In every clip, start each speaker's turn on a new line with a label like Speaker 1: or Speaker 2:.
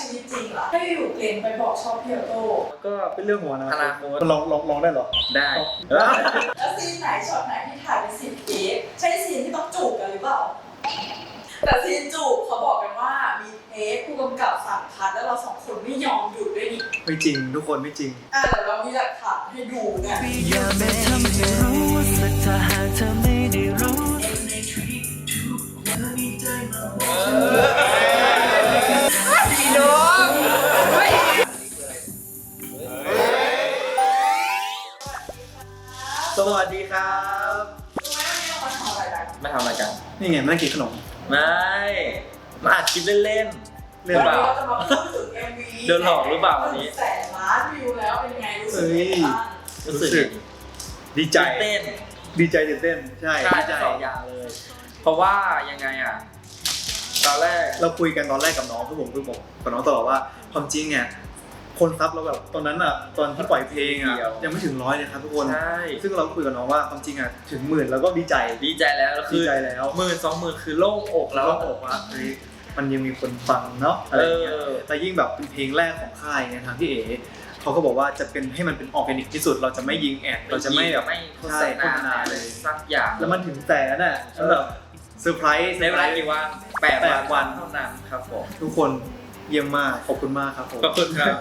Speaker 1: ชีวิตจริงล่ะให้อยู่เพลงไปบอกชอบพี่ออโต้
Speaker 2: ก็เป็นเรื่องหัวนะ
Speaker 3: อนาคต
Speaker 2: ลองลองลองได้เหรอ
Speaker 3: ได้
Speaker 1: แล้วซีนไหนช็อตไหนที่ถ่ายเป็นซีนเค้กใช่ซีนที่ต้องจูบกันหรือเปล่าแต่ซีนจูบเขาบอกกันว่ามีเทคผู้กำกับสั่งคัดแล้วเราสองคนไม่ยอมหยุดด้วยนี่
Speaker 2: ไม่จริงทุกคนไม่จริง
Speaker 1: อะเดี๋ยวเรามีหลักฐานให้ดูเนี่ย
Speaker 4: อย่าไม่ทำให้รู้ว่าสักถ้าหากเธอไม่ได้รู้
Speaker 2: สวัสดีครับ
Speaker 1: รู้ไหมวันนี้เรามาทำอะไรกัน
Speaker 3: ไม่ทำอะไรกัน
Speaker 2: นี่ไงมานั่งกินขนม
Speaker 3: ไม่มาอัดคลิปเล่น
Speaker 2: เรื่อง
Speaker 3: เป
Speaker 1: วัน
Speaker 3: ล่า
Speaker 1: นี้เราจะมาพูดถึง MV
Speaker 3: โดนหลอกหรือเปล่าวันนี้
Speaker 1: แสนล้านวิวแล้วเป็นไงรู้สึกยังไงบ้าง
Speaker 3: ๆรู้สึก
Speaker 2: ดีใจ
Speaker 3: เต้น
Speaker 2: ดีใจตื่นเต้น ใช่
Speaker 3: ใช่
Speaker 2: ดีใจ
Speaker 3: สองอย่างเลย เพราะว่ายังไงอะตอนแรก
Speaker 2: เราคุยกันตอนแรกกับน้องคือผมคือบอกกับน้องตลอดว่าความจริงเนี่ย คนซับเราแบบตอนนั้นอะตอนที่ปล่อยเพลงอะ
Speaker 3: เดียว
Speaker 2: ยังไม่ถึงร้อยเลยครับทุกคน
Speaker 3: ใช่
Speaker 2: ซึ่งเราคุยกับน้องว่าความจริงอะถึงหมื่นแล้วก็ดีใจ
Speaker 3: ดีใจแล้วแล้วคื
Speaker 2: ดี
Speaker 3: อ
Speaker 2: ใจแล้ว
Speaker 3: หมื่นสองหมื่นคือโล่งอกแล้ว
Speaker 2: เราบอกว่าเฮ้ยมันยังมีคนฟังเนาะอะไรอย่างเงี้ย
Speaker 3: เออ
Speaker 2: แต่ยิ่งแบบเป็นเพลงแรกของค่ายเนี่ยทางพี่เอ๋เขาก็บอกว่าจะเป็นให้มันเป็นออร์แกนิกที่สุด เราจะไม่ยิงแอดเราจะไม่แบบ
Speaker 3: ไม่โฆ
Speaker 2: ใช่
Speaker 3: ษ
Speaker 2: โฆษณา
Speaker 3: ณา
Speaker 2: เลย
Speaker 3: สักอย่าง
Speaker 2: แล้วมันถึงแสนอะแล้วแบบเซอร์ไพรส์
Speaker 3: ในเวลากี่วันแปด
Speaker 2: แปดวั
Speaker 3: วันนเท่านั้นครับผม
Speaker 2: ทุกคน เยี่ยมมาก ขอบคุณมากครับผม
Speaker 3: ขอบคุณครับ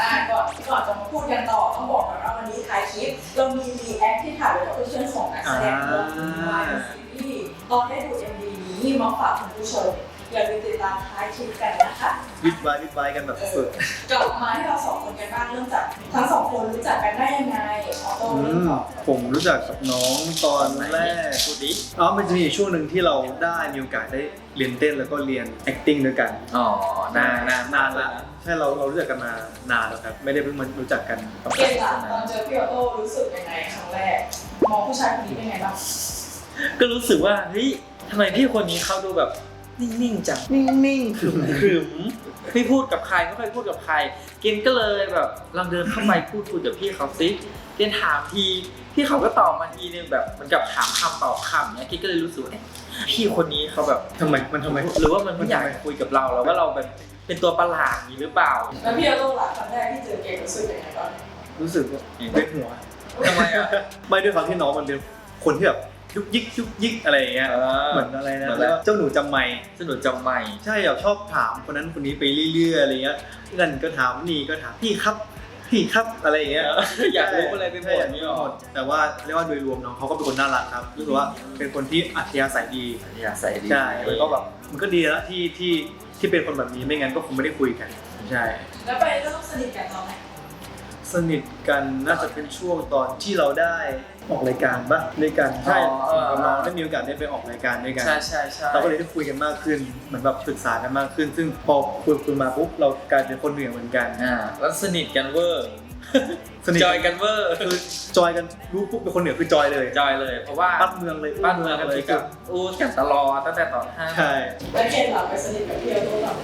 Speaker 1: อ่าก่อนก่อนจะมาพูดกันต่อต้องบอกก่อนว่าวันนี้ท้ายคลิป เรามีรีแอคที่ถ่ายโดยเพื่อนของนักแสดงวงวายซีรีส์ตอนได้ดู MV นี้มาฝากคุณผู้ชม อย่าลืมติดตามท้ายคลิปกันนะคะ
Speaker 2: วิดไว้วิดไว้กันแบบสุด
Speaker 1: กลับมาที่เราสองคนกันบ้างเริ่มจากทั้งสองคนรู้จักกันได้ยังไงออโต้
Speaker 2: อื
Speaker 1: เริ่ม
Speaker 2: ม
Speaker 1: ก่อน
Speaker 2: ผมรู้จักกับน้องตอนแรก
Speaker 3: พูดดิ
Speaker 2: อ๋อมันจะมีอยู่ช่วงหนึ่งที่เราได้มีโอกาสได้เรียนเต้นแล้วก็เรียน acting ด้วยกัน
Speaker 3: อ๋อนานนาน
Speaker 2: นานละใช่เราเรารู้จักกันมานานแล้วครับ ไม่ได้เพิ่งมารู้จักกันตอน
Speaker 1: เกมหลังตอนเจอพี่ออโต้รู้สึกยังไงครั้งแรก มองผู้ชายคนนี้เป็นไงบ้าง
Speaker 3: ก็รู้สึกว่าเฮ้ยทำไมพี่คนนี้เขาดูแบบ นิ่งๆจังนิ่งๆขรึมๆไม่พูดกับใครไม่ค่อยพูดกับใคร เกณฑ์ก็เลยแบบลองเดินเข้าไปพูดคุยกับพี่เขาซิเกณฑ์ถามทีพี่เขาก็ตอบมาทีนึงแบบเหมันกับถามคำตอบคำเนี้ยเกณฑ์ก็เลยรู้สึกว่าเอ๊ะพี่คนนี้เขาแบบ
Speaker 2: ทำไมมันทำไม
Speaker 3: หรือว่ามันไม่อยากคุยกับเราแล้วว่าเราแบบเป็นตัวประหลาดอย่างนี้หรือเปล่า
Speaker 1: แล้วพี่ออโต้หลังครั้งแรกที่เจอเกมรู้สึกยังไงบ้าง
Speaker 2: รู้สึกว่าเป็นหัว
Speaker 3: ทำไมอะ
Speaker 2: ไม่ด้วยความที่น้องมันเป็นคนที่แบบ ยุกยิกยุกยิกอะไรอย่างเงี้ยเหมือนอะไรนะ
Speaker 3: เหมือนอะไร
Speaker 2: แล้วเจ้าหนูจำไม่
Speaker 3: สนุกจำไม่
Speaker 2: ใช่แบบชอบถามคนนั้นคนนี้ไปเรื่อยๆอะไรเงี้ยนั่นก็ถามนี่ก็ถามพี่ครับพี่ครับอะไรอย่างเงี้ย
Speaker 3: อยากรู้อะไรไปหมด
Speaker 2: ใช่
Speaker 3: นี่หรอ
Speaker 2: หมดแต่ว่าเรียกว่าโดยรวมน้องเขาก็เป็นคนน่ารักครับรู้สึกว่าเป็นคนที่อัธยาศัยดี
Speaker 3: อยากใส่ดี
Speaker 2: ใช่แล้วก็แบบมันก็ดีแล้วที่ที่ที่เป็นคนแบบนี้ไม่งั้นก็คงไม่ได้คุยกันใช่
Speaker 1: แล้วไปเริ่มสนิทกันตอนไหน
Speaker 2: สนิทกันน่าจะเป็นช่วงตอนที่เราได้ออกรายการบ้างด้วยกันใช่ผมกับน้องได้มีโอกาสได้ไปออกรายการด้วยกัน
Speaker 3: ใช่ใช่ใช่
Speaker 2: เราก็เลยได้คุยกันมากขึ้นเหมือนแบบปรึกษากันมากขึ้น ซึ่งพอคุยคุยมาปุ๊บเรากลายเป็นคนเหนือเหมือนกัน
Speaker 3: อ่าแล้วสนิทกันเวอร์
Speaker 2: สนิท
Speaker 3: จอยกันเวอร์
Speaker 2: คือจอยกันรู้ปุ๊บเป็นคนเหนือคือจอยเลย
Speaker 3: จอยเลย เพราะว่า
Speaker 2: ปั้นเมืองเลย
Speaker 3: บ้านเมืองเลย
Speaker 2: สุ
Speaker 3: กั
Speaker 2: ด
Speaker 3: บอู้กันตลอดตั้งแต่ตอนห้า
Speaker 2: ๆใช่
Speaker 1: แล้วเกมหลังไปสนิทกับพี่ออโต้หลัง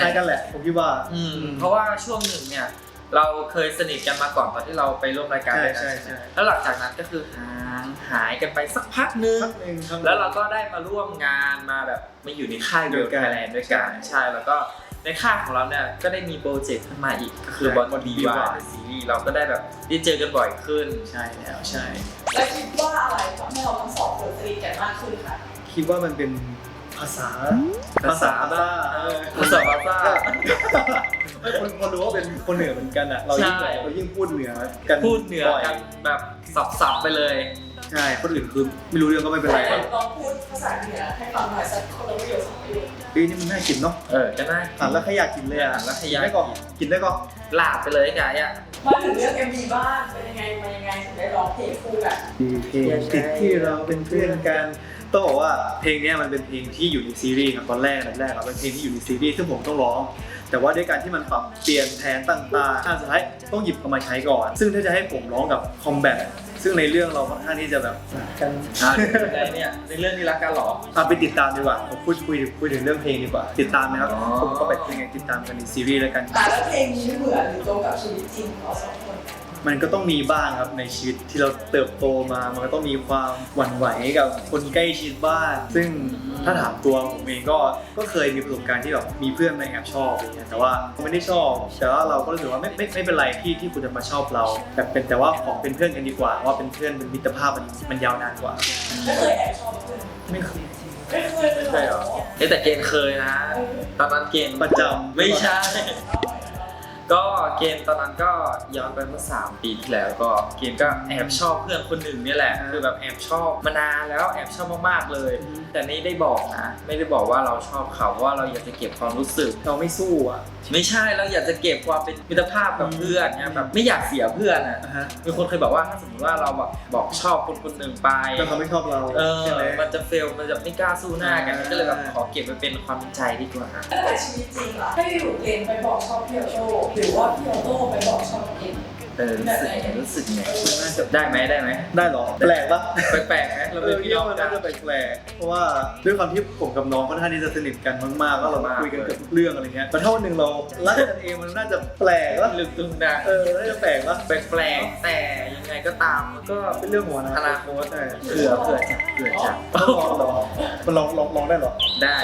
Speaker 2: คล้ายๆกันแหละผมคิดว่า
Speaker 3: อืมเพราะว่าช่วงหนึ่งเนี่ย เราเคยสนิทกันมาก่อนตอนที่เราไปร่วมรายการ
Speaker 2: ใช่
Speaker 3: ด้วยกัน
Speaker 2: ใช่
Speaker 3: ใช่ไหม
Speaker 2: ใช่
Speaker 3: แล้วหลังจากนั้นก็คือห่างหายกันไปสักพักหนึง
Speaker 2: พักหนึ่งครับ
Speaker 3: แล้วเราก็ได้มาร่วมงานมาแบบมาอยู่ในค่ายเดียวกันไทยแลนด์ด้วยกันใช่แล้วก็ในค่ายของเราเนี่ยก็ได้มีโปรเจกต์ขึ้นมาอีกก็คือบอลดีวาซีรีส์เราก็ได้แบบได้เจอกันบ่อยขึ้น
Speaker 2: ใช่แล้วใช่
Speaker 1: แล้วคิดว่าอะไรทำให้เราทั้งสองคนสนิทกันมากขึ้นคะ
Speaker 2: คิดว่ามันเป็นภาษา
Speaker 3: ภาษา
Speaker 2: บ้า
Speaker 3: เออภาษาบาซ่า
Speaker 2: ไม่คนคนรู้ว่าเป็นคนเหนือเหมือนกันอะ เรายิ่ง
Speaker 3: ใช่
Speaker 2: เรายิ่งพูดเหนือกัน
Speaker 3: พูดเหนือกันแบบสับๆไปเลย
Speaker 2: ใช่คนอื่นคือไม่รู้เรื่องก็ไม่เป็นไร
Speaker 1: แต่ลองพูดภาษาเหนือให้ฟังหน่อยสักคนละประโยคสองประโยค
Speaker 2: เฮ้ยนี่มันน่ากินเนาะ
Speaker 3: เออก็ได้
Speaker 2: อ่านแล้วขยากกินเลยอะ
Speaker 3: อ่านแล้วขยาก
Speaker 2: ได้ก็กินได้ก็
Speaker 3: ลาบไปเลยไงอะ
Speaker 1: มาถึงเรื่อง MV บ้างเป็นยังไงมายังไงถึงได้ร้องเพลงคู่กัน
Speaker 2: ดีเพลงติดที่เราเป็นเพื่อนกัน ต้องบอกว่าเพลงเนี้ยมันเป็นเพลงที่อยู่ในซีรีส์ครับตอนแรกอันดับแรกเราเป็นเพลงที่อยู่ในซีรีส์ซึ่งผมต้องร้อง แต่ว่าด้วยการที่มันปรับเปลี่ยนแผนต่างๆอันสุดท้ายต้องหยิบเข้ามาใช้ก่อน ซึ่งถ้าจะให้ผมร้องกับคอมแบทซึ่งในเรื่องเราค่อนข้างที่จะแบบกัน
Speaker 3: อ่าเป็นไงเนี่ยในเรื่องนี้รักกันเหรอ
Speaker 2: เอาไปติดตามดีกว่าผมพูดคุยคุยถึงเรื่องเพลงดีกว่า ติดตามนะครับ
Speaker 3: อ๋อ
Speaker 2: ผมก็ไปยังไงติดตามกันในซีรีส์แล้วกัน
Speaker 1: อะแล้วเพลงนี้เหมือนหรือตรงกับชีวิตจริงของเราสองคน
Speaker 2: มมันก็ต้องมีบ้างครับในชีวิตที่เราเติบโตมา มันก็ต้องมีความหวั่นไหวกับคนใกล้ชิดบ้างซึ่งถ้าถามตัวผมเองก็ก็เคยมีประสบการณ์ที่แบบมีเพื่อนมาแอบชอบอะไรเงี้ยแต่ว่าไม่ได้ชอบ แต่ว่าเราก็รู้สึกว่าไม่ไม่ไม่เป็นไรที่ที่คุณจะมาชอบเรา แต่เป็นแต่ว่าขอเป็นเพื่อนกันดีกว่า ว่าเป็นเพื่อนเป็นมิตรภาพมันมันยาวนานกว่า
Speaker 1: ไม่เคยแอบชอบเพื่อน
Speaker 2: ไม่เคย
Speaker 1: ไม่เคยเลย
Speaker 3: ใช่เหรอ เอ้ยแต่เกณฑ์เคยนะ ตอนนั้นเกณฑ์
Speaker 2: ประจำ
Speaker 3: ไม่ใช่ ก็เกณฑ์ตอนนั้นก็ย้อนไปเมื่อ 3 ปีที่แล้วก็เกณฑ์ก็แอบชอบเพื่อนคนหนึ่งเนี่ยแหละคือแบบแอบชอบมานานแล้วแอบชอบมากๆเลย แต่ไม่ได้บอกนะไม่ได้บอกว่าเราชอบเขาเพราะว่าเราอยากจะเก็บความรู้สึก
Speaker 2: เราไม่สู้อะ
Speaker 3: ไม่ใช่เราอยากจะเก็บความเป็นมิตรภาพกับเพื่อนเนี่ยแบบไม่อยากเสียเพื่อนอะ
Speaker 2: นะฮะ
Speaker 3: มีคนเคยบอกว่าถ้าสมมติว่าเราแบบบอกชอบคนคนหนึ่งไป
Speaker 2: แล้วเขาไม่ชอบเรา
Speaker 3: เออ
Speaker 2: ใช่ไหม
Speaker 3: มันจะเฟลมันจะไม่กล้าสู้หน้ากัน
Speaker 2: อ่า
Speaker 3: ก็เลยแบบขอเก็บไว้เป็นความในใจดีกว่า
Speaker 1: ตั้งแต่ชีวิตจริงล่ะให้อยู่เกณฑ์ไปบอกชอบพี่โอโต้หรือว่าพี่โอโต้ไปบอกชอบเกณฑ์
Speaker 3: เออรู้สึกไงรู้สึกไงได้ไหมได้ไหม
Speaker 2: ได้เหรอ แปลกปะ
Speaker 3: แปลกๆไหมเรา
Speaker 2: เอ
Speaker 3: เป็น
Speaker 2: อ
Speaker 3: พี่
Speaker 2: พี่
Speaker 3: น้
Speaker 2: ว่า
Speaker 3: อง
Speaker 2: มัน
Speaker 3: กั
Speaker 2: น่าน จะแปลกๆเพราะว่าด้วยความที่ผมกับน้องค่อนข้างที่จะสนิทกันมากๆแล้วเราก็คุยกันเกือบทุกเรื่องอะไรเงี้ยแต่ถ้าวันหนึ่งเรารักกันเองมันน่าจะแปลกว่า
Speaker 3: ลึกตึงดัง
Speaker 2: เออน่าจะแปลกว่า
Speaker 3: แปลกๆแต่ยังไงก็ตามมันก็
Speaker 2: เป็นเรื่องของอ
Speaker 3: อ
Speaker 2: นา
Speaker 3: นา
Speaker 2: ค
Speaker 3: ค
Speaker 2: ต
Speaker 3: ต
Speaker 2: ใช่
Speaker 3: เผื่อเผื่อจะเผื่อจะ
Speaker 2: ต้องลองเหรอมันลองลองลองได้เหรอ
Speaker 3: ได้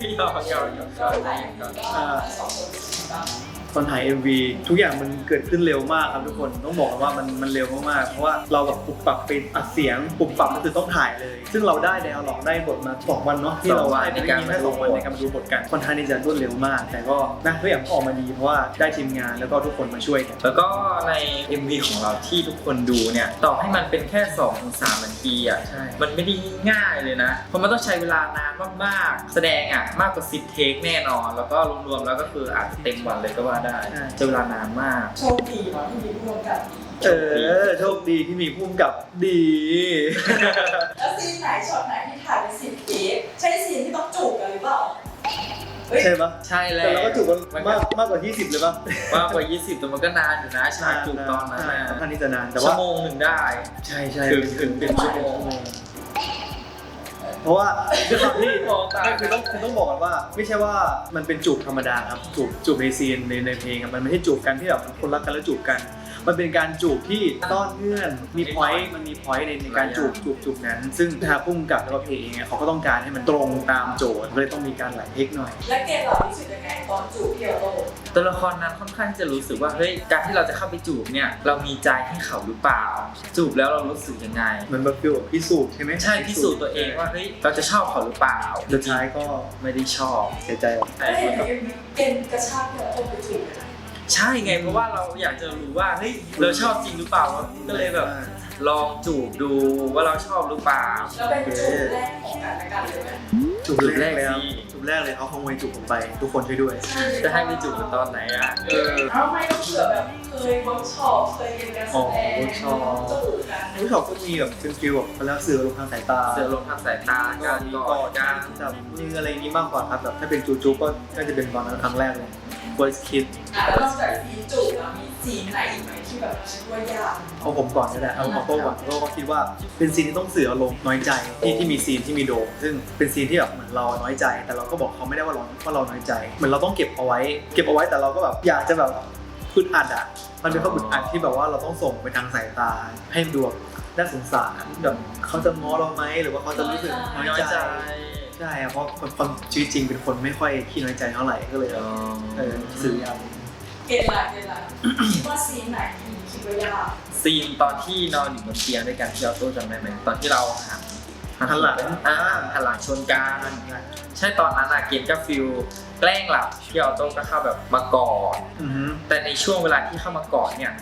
Speaker 3: พี่ยอมยอมยอมย
Speaker 1: ก็
Speaker 3: อม
Speaker 1: หลาย
Speaker 3: ยอม
Speaker 1: ก็สองคน บ้าง
Speaker 2: ตอนถ่าย MV ทุกอย่างมันเกิดขึ้นเร็วมากครับทุกคนต้องบอกกันว่ามันมันเร็วมากๆเพราะว่าเราแบบปรับปรับเป็นอัดเสียงปรับปรับก็คือต้องถ่ายเลย ซึ่งเราได้แนวหลอกได้บทมาสองวันเนาะที่เราได้ในการแค่สองวันในการมาดูบทกันค่อนข้างที่จะรวดเร็วมาก แต่ก็นะทุกอย่างก็ออกมาดีเพราะว่าได้ทีมงานแล้วก็ทุกคนมาช่วยกัน
Speaker 3: แล้วก็ใน MV ของเราที่ทุกคนดูเนี่ยต่อให้มันเป็นแค่2อถึงสนาทีอะ
Speaker 2: ใช่
Speaker 3: มันไม่ได้ง่ายเลยนะเพราะมันต้องใช้เวลานานมากๆ แสดงอะมากกว่า10เทคแน่นอน แล้วก็รวมๆแล้วก็คืออาจจะเต็มวันเลยก็ว่าได้ใช้เวลานานมาก
Speaker 1: โชคดีเนาะที่มีผู้กำกับดี
Speaker 2: เออโชคดีที่มีพุ่มกับดี
Speaker 1: แล้วซีนไหนช็อตไหนที่ถ่ายเป็นซีนเค้กใช่ซีนที่ต้องจูบกันหรือเปล่า เฮ้ย
Speaker 2: ใช่ปะ
Speaker 3: ใช่แล้
Speaker 2: แต่
Speaker 3: ว
Speaker 2: เราก็จูบกัน
Speaker 3: มัน
Speaker 2: มากมากกว่า 20 เลยปะ
Speaker 3: มากกว่า 20 แต่มันก็นานอยู่นะฉากจูบตอนนั้น
Speaker 2: ใช่
Speaker 3: น่ะ
Speaker 2: ค่อนข้างที่จะนานแต่
Speaker 3: ชั่
Speaker 2: ว่า
Speaker 3: วโมงหนึ่งได้
Speaker 2: ใช่ใช่
Speaker 3: ถึงถึงเป็นชั่วโมง
Speaker 2: เพราะว่าด้วยความที่
Speaker 3: มองตา
Speaker 2: ไม่คือต้องคือต้องบอกกันว่า ไม่ใช่ว่ามันเป็นจูบธรรมดาครับจูบจูบในซีนในในเพลงอะมันไม่ใช่จูบกันที่แบบคนรักกันแล้วจูบกัน มันเป็นการจูบที่ต้อนเงื่อน มีพอยต์มันมีพอยต์ในในการจูบจูบจูบนั้น ซึ่งทางพุ่มกับแล้วก็เพลงเองอะเขาก็ต้องการให้มันตรงตามโจทย์ก็เลยต้องมีการหลายเทคหน่อย
Speaker 1: และเกณฑ์เรารู้สึกยังไงตอนจูบพี่โอโต้
Speaker 3: ตัวละครนั้นค่อนข้างจะรู้สึกว่าเฮ้ยการที่เราจะเข้าไปจูบเนี่ยเรามีใจให้เขาหรือเปล่า จูบแล้วเรารู้สึกยังไง
Speaker 2: เหมือนแบบฟิลแบบพิสูจน์ใช่ไหม
Speaker 3: ใช่พิสูจน์ตัวเองว่าเฮ้ยเราจะชอบเขาหรือเปล่า
Speaker 2: สุดท้ายก็
Speaker 3: ไม่ได้ชอบ
Speaker 2: เสียใจออก
Speaker 1: แล้วเห็นในเกณฑ์กระชากพี่โอโต้ไปจูบเลยนะ
Speaker 3: ใช่ไงเพราะว่าเราอยากจะรู้ว่าเฮ้ยเราชอบจริงหรือเปล่าก็เลยแบบลองจูบดูว่าเราชอบหรือเปล่า
Speaker 1: แล้วเป็นจูบแรกของกันและกันเลยไหม
Speaker 2: จูบแรกเลยครับ
Speaker 3: จูบแรกสิ
Speaker 2: จูบแรกเลยเขาขโมยจูบผมไป ทุกคนช่วยด้วย
Speaker 3: จะให้ไปจูบกันตอนไหนอะเออ
Speaker 1: เอาไม่ต้องเผื่อแบบเคยเวิร์กช็อปเคยเรียนการแสดงจูบกัน
Speaker 2: ผู้ชอบก็มีแบบเป็นฟิลแบบเขาเรียกสื่อลงทางสายตา
Speaker 3: เสือลงทางสายตาการกอดการ
Speaker 2: จับมืออะไรอย่างนี้มากกว่าครับแบบถ้าเป็นจูจูก็น่าจะเป็นตอนนั้นครั้งแรกเลย voice kiss
Speaker 1: อะแล้วนอกจากซีนจูบแล้วมีซีนไหนอีกไหมที่แบบคิดว่ายาก
Speaker 2: เอาผมก่อนก็ได้เอาเอาโต้ก่อนโต้ก็คิดว่าเป็นซีนที่ต้องสื่ออารมณ์น้อยใจที่ที่มีซีนที่มีโดม ซึ่งเป็นซีนที่แบบเหมือนเราน้อยใจ แต่เราก็บอกเขาไม่ได้ว่าเราว่าเราน้อยใจ เหมือนเราต้องเก็บเอาไว้ เก็บเอาไว้แต่เราก็แบบอยากจะแบบอึดอัดอะ มันเป็นความอึดอัดที่แบบว่าเราต้องส่งไปทางสายตา ให้ดูแบบน่าสงสารแบบเขาจะง้อเราไหมหรือว่าเขาจะรู้สึกน้อย
Speaker 3: น้อย
Speaker 2: ใจ
Speaker 3: ใจ
Speaker 2: ใช่ครับเพราะความชีวิตจริงเป็นคนไม่ค่อยขี้น้อยใจเท่าไหร่ก็เลยแบบเออสื่อยาก
Speaker 1: เกณฑ์ละเกณฑ์ละคิดว่าซีนไหนที่คิดว่ายาก
Speaker 3: ซีนตอนที่นอนอยู่บนเตียงด้วยกันที่เราโต้จำได้ไหมตอนที่เราหัน
Speaker 2: หันหลัง
Speaker 3: อ่าหันหลังชนกันใช่ตอนนั้นอะเกณฑ์ก็ฟิลแกล้งหลับพี่ออโต้ก็เข้าแบบมากอด
Speaker 2: อือฮึ
Speaker 3: แต่ในช่วงเวลาที่เข้ามากอดเนี่ย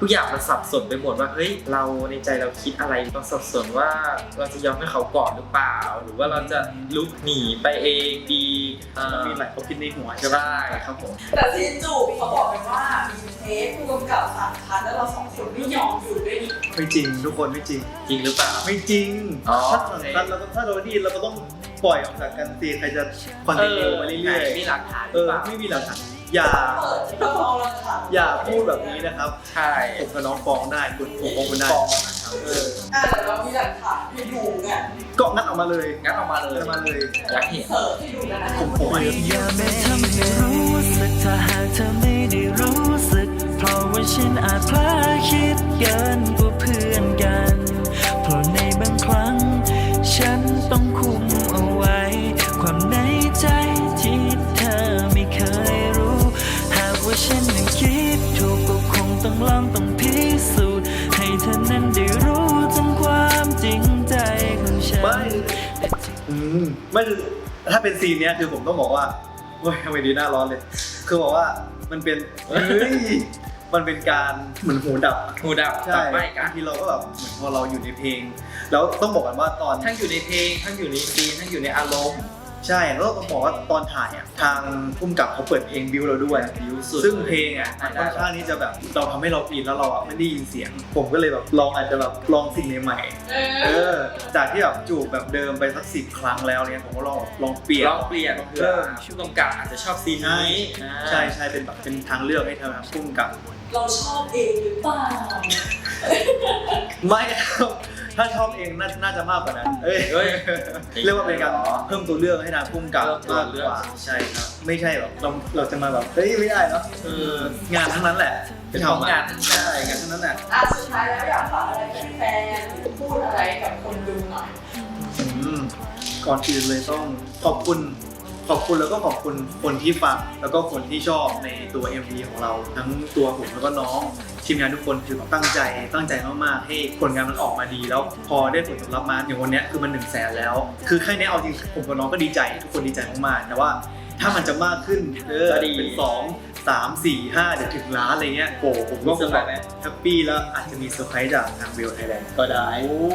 Speaker 3: ทุกอย่างมันสับสนไปหมดว่าเฮ้ยเราในใจเราคิดอะไรเราสับสนว่าเราจะยอมให้เขากอดหรือเปล่า หรือว่าเราจะลุกหนีไปเองดีเอ่อ
Speaker 2: มีหลายความคิดในหัวใช่ปะ
Speaker 3: ใช่ครับผม
Speaker 1: แต่ซีนจูบเขาบอกกันว่ามีเทปผู้กำกับสามคันแล้วเราสองคนไม่ยอมอยู่ด้วยนี่
Speaker 2: ไม่จริงทุกคนไม่จริง
Speaker 3: จริงหรือเปล่า
Speaker 2: ไม่จริง
Speaker 3: อ๋อ
Speaker 2: ถ้าสำคัญเราก็ถ้าเราดีเราก็ต้องปล่อยออกจากกันซีใครจะคอน
Speaker 3: เอ
Speaker 2: ติเนี
Speaker 3: อย
Speaker 2: ไปเรื่อย
Speaker 3: มีหลักฐาน
Speaker 2: ๆ
Speaker 3: ห
Speaker 2: เอ
Speaker 3: รือ
Speaker 2: อ
Speaker 3: เปล่า
Speaker 2: ไม่มีหลักฐาน อย่า
Speaker 1: เปิดเราเอาละค่ะ
Speaker 2: อย่าพูดแบบนี้นะครับ
Speaker 3: ใช่
Speaker 2: ผมกับน้องฟ้องได้คุณผมฟ้องคุณได้
Speaker 3: ฟ้องนะครับ
Speaker 2: เออ
Speaker 1: อะแต่เรามีหลักฐานให้ดูไง
Speaker 2: ก็งัดออกมาเลย
Speaker 3: งั้นออกมาเลย
Speaker 2: งัดออกมาเลย
Speaker 3: อยากเห็น
Speaker 1: เสิร์ฟให้ดูแล้วนะ
Speaker 2: ผมผมอันนี้
Speaker 4: อย่าไม่ทำให้รู้สึกถ้าหากเธอไม่ได้รู้สึกเพราะว่าฉันอาจ
Speaker 2: ไม่คือถ้าเป็นซีนเนี้ยคือผมต้องบอกว่าโอ้ยทำไมดีหน้าร้อนเลย คือบอกว่ามันเป็นเฮ้ยมันเป็นการเหมือนหูดับ
Speaker 3: หูดับ
Speaker 2: ใช่
Speaker 3: ตับไม่กับา
Speaker 2: นงทีเราก็แบบเหมือนพอเราอยู่ในเพลง แล้วต้องบอกกันว่าตอน
Speaker 3: ทั้งอยู่ในเพลงทั้งอยู่ในซีนทั้งอยู่ในอารมณ์
Speaker 2: ใช่แล้วต้องบอกว่าตอนถ่ายอะทางพุ่มกับเขาเปิดเพลงบิวเราด้วย
Speaker 3: บิวสุด
Speaker 2: ซึ่งเพลงอะมันค่อนข้างที่จะแบบเราทำให้เราอินแล้วเราอะไม่ได้ยินเสียง ผมก็เลยแบบลองอาจจะแบบลองสิ่งใหม่ๆเออจากที่แบบจูบแบบเดิมไปสักสิบครั้งแล้วเนี่ยผมก็ลองลองเปลี่ยน
Speaker 3: ลองเปลี่ยนเพื่อผู้กำกับอาจจะชอบซีนนี้อ่า
Speaker 2: ใช่ใช่เป็นแบบเป็นทางเลือกให้ทางพุ่มกับ
Speaker 1: เราชอบเองหรือเปล่า
Speaker 2: ไม่ครับ ถ้าชอบเองน่าน่าจะมากกว่านั้นเอ้ย
Speaker 3: เฮ้ย
Speaker 2: เรียกว่าเป็นการเพิ่มตัวเลือกให้ทางพุ่มกับ
Speaker 3: เพิ่มตัว
Speaker 2: มาก
Speaker 3: เลื
Speaker 2: ก
Speaker 3: อก
Speaker 2: ว่าใช่ครับ ไม่ใช่แบบเราเราจะมาแบบเฮ้ยไม่ได้เนาะเอองานทั้งนั้นแหละ
Speaker 3: เป็นของงาน
Speaker 2: ใช่งานทั้งนั้นแหละ
Speaker 1: อะสุดท้ายแล้วอยากฝากอะไรกับแฟนหรือพูดอะไรกับคนดูหน่อย
Speaker 2: อืมก่อนอื่นเลยต้องขอบคุณ ขอบคุณแล้วก็ขอบคุณคนที่ฟังแล้วก็คนที่ชอบในตัว MV ของเรา ทั้งตัวผมแล้วก็น้องทีมงานทุกคนคือแบบตั้งใจตั้งใจมากๆให้ผลงานมันออกมาดี แล้วพอได้ผลตอบรับมาอย่างวันเนี้ยคือมันหนึ่งแสนแล้ว คือแค่เนี้ยเอาจริงผมกับน้องก็ดีใจ ทุกคนดีใจมากๆแต่ว่าถ้ามันจะมากขึ้นเออ
Speaker 3: จะดี
Speaker 2: เป็นสองสามสี่ห้าเดี๋ยวถึงล้านอะไรเงี้ยโอ้ผมก็คงแบบแฮปปี้แล้วอาจจะมีเซอร์ไพรส์จากทางเวลไทยแลนด์ก็ได้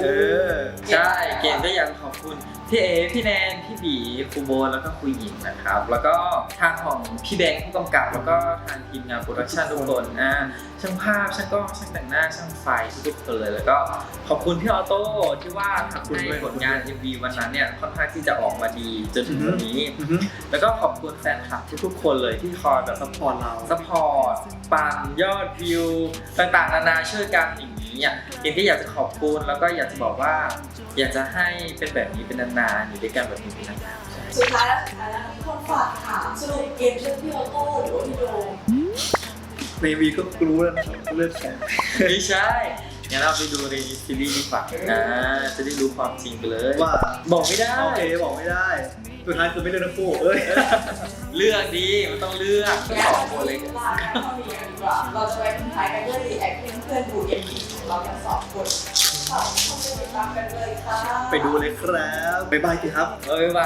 Speaker 2: เออ
Speaker 3: ใช่ เกมก็อยากขอบคุณพี่เอพี่แนน พี่บีครูโบนแล้วก็ครูหญิงนะครับ แล้วก็ทางของพี่แบงค์ผู้กำกับแล้วก็ทางทีมงานโปรดักชั่นทุกคนอ่าช่างภาพช่างกล้องช่างแต่งหน้าช่างไฟทุกๆคนเลยแล้วก็ขอบคุณพี่ออโต้ที่ว่าทำให้ผลงาน MV วันนั้นเนี่ยค่อนข้างที่จะออกมาดีจนถึงวันนี้
Speaker 2: อือฮึ
Speaker 3: แล้วก็ขอบคุณแฟนคลับทุกๆคนเลยที่คอยแบบ
Speaker 2: ซัพพอร์ตเรา
Speaker 3: ซัพพอร์ตปั่นยอดวิวต่างๆนานาช่วยกันอย่างนี้ อะเกมที่อยากจะขอบคุณแล้วก็อยากจะบอกว่า อยากจะให้เป็นแบบนี้เป็นนานๆอยู่ด้วยกันแบบนี้เป็นนานๆใช่
Speaker 1: สุดท้ายแล้วสุดท้ายแล้วทุกคนฝากถามสรุปเกมเชื่อพี่ออโต้หรือว่าพี่โดม
Speaker 2: ในวีก็รู้แล้วนะครับเลือกแสน
Speaker 3: ไม่ใช่งั้นเราไปดูในซีรีส์ดีกว่าอ่าจะได้รู้ความจริงไปเลย
Speaker 2: ว่า
Speaker 3: บอกไม่ได้
Speaker 2: โอเคบอกไม่ได้ สุดท้ายคือไม่เลือกทั้งคู่เอ้ย
Speaker 3: เลือกดีมันต้องเลือก
Speaker 1: แล้
Speaker 3: ส
Speaker 1: ว
Speaker 3: องคนเลย
Speaker 1: ลากันเท่านี้กันดีกว่าเราจะไปทิ้งท้ายกันด้วยรีแอคเพื่อนๆดูเอ็มวีของเราทั้งสองคนฝากเข้าไปติดตามกันเลยค่ะ
Speaker 2: ไปดูเลยครับบ๊ายบายสิครับ
Speaker 3: เอ้ยว่า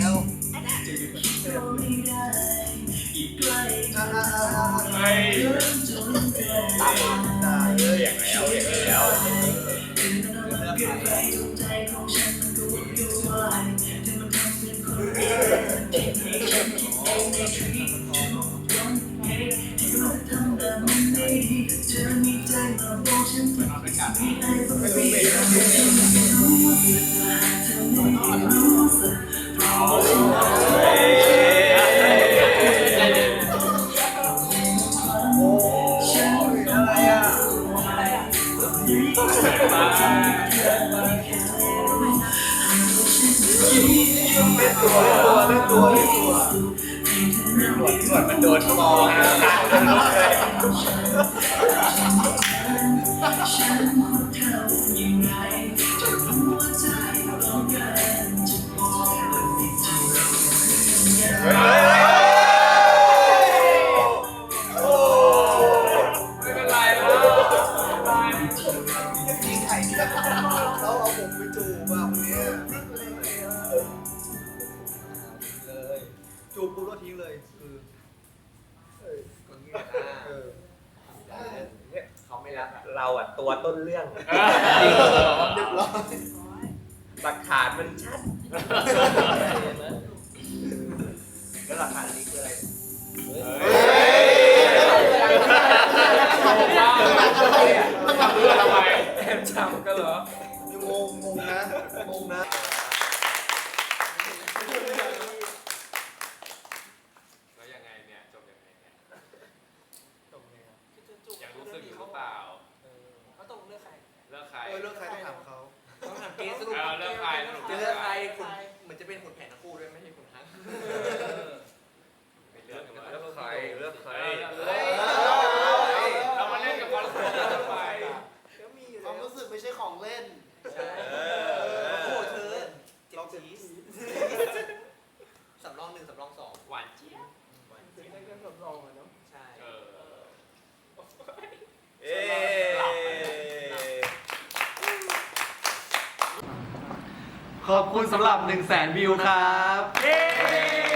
Speaker 4: ไหร่จนไกลอย่างแล้วอย่างแล้ว ตัวเล่นตัวเล่นตัวส่วนมันโดนมองนะ
Speaker 5: เนี่
Speaker 4: ยเขาเอาผมไปจูบอะคนเนี้ยเลย
Speaker 2: จูบปุ๊บแล้วทิ้งเลยคือ
Speaker 4: เออคนนี้เออเนี่ยเขาไม่รักเราอะตัวต้นเรื่อง
Speaker 5: จริงเหรอ
Speaker 4: เรียบร้อยหลักฐานมันชัดแล้วหลักฐานนี้คืออะไร
Speaker 5: ทำเพื่อทำไม
Speaker 3: แอบจำกันเหรอ
Speaker 4: งงงงนะงงนะ
Speaker 5: แล้วยังไงเนี่ย จบยังไงเนี่ยยังรู้สึกอยู่หรือเปล่า
Speaker 6: เขาตกเลือกใคร
Speaker 5: เลิกใคร
Speaker 4: เออเรื่องใครต้องถามเขา
Speaker 6: ต้องถามเกสสรุป
Speaker 5: เออเลือกใครสรุป
Speaker 6: จะเลือกใครคุณเหมือนจะเป็นคนแผนทั้งคู่ด้วยไม่ใช่คนทั้ง
Speaker 5: ไม่เลือกกัน
Speaker 4: เลือกใครเลือกใคร
Speaker 5: เรามาเล่นกับความรู้สึกกันไป
Speaker 6: ก็มีอยู่
Speaker 4: ความรู้สึกไม่ใช่ของเล่น
Speaker 6: ใช่โอ้เธอเจ็บจีสสำรองหนึ่งสำรองสอง
Speaker 5: หวานจริง
Speaker 6: ได้ก็สำรองอะเนาะใช่
Speaker 5: เออ
Speaker 4: เอ๊
Speaker 2: ขอบคุณสำหรับ 1 0 0 0 0แสนวิวครับ